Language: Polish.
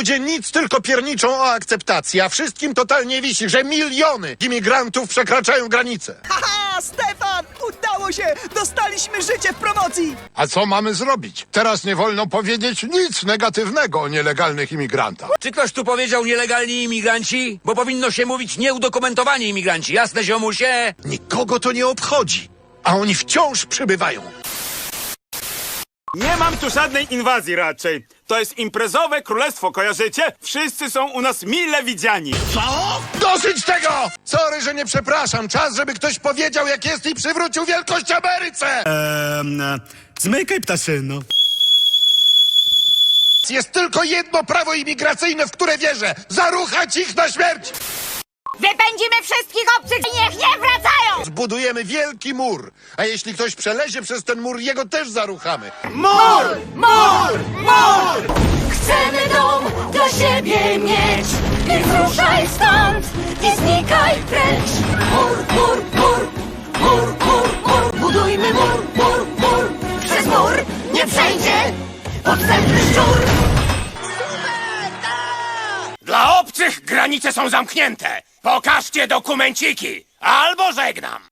Ludzie nic tylko pierniczą o akceptacji, a wszystkim totalnie wisi, że miliony imigrantów przekraczają granicę. Haha, Stefan! Udało się! Dostaliśmy życie w promocji! A co mamy zrobić? Teraz nie wolno powiedzieć nic negatywnego o nielegalnych imigrantach. Czy ktoś tu powiedział nielegalni imigranci? Bo powinno się mówić nieudokumentowani imigranci, jasne ziomusie? Nikogo to nie obchodzi, a oni wciąż przybywają. Nie mam tu żadnej inwazji raczej. To jest imprezowe królestwo, kojarzycie? Wszyscy są u nas mile widziani. Dosyć tego! Sorry, że nie przepraszam. Czas, żeby ktoś powiedział, jak jest i przywrócił wielkość Ameryce! Ehm, zmykaj ptaszyno. Jest tylko jedno prawo imigracyjne, w które wierzę. Zaruchać ich na śmierć! Wypędzimy wszystkich obcych i niech nie wracają! Zbudujemy wielki mur. A jeśli ktoś przelezie przez ten mur, jego też zaruchamy. Mur! Mur! Chcemy dom dla siebie mieć Więc ruszaj stąd i znikaj precz Mur, mur, mur, mur, mur, mur Budujmy mur, mur, mur Przez mur nie przejdzie podstępny szczur Dla obcych granice są zamknięte. Pokażcie dokumenciki, albo żegnam.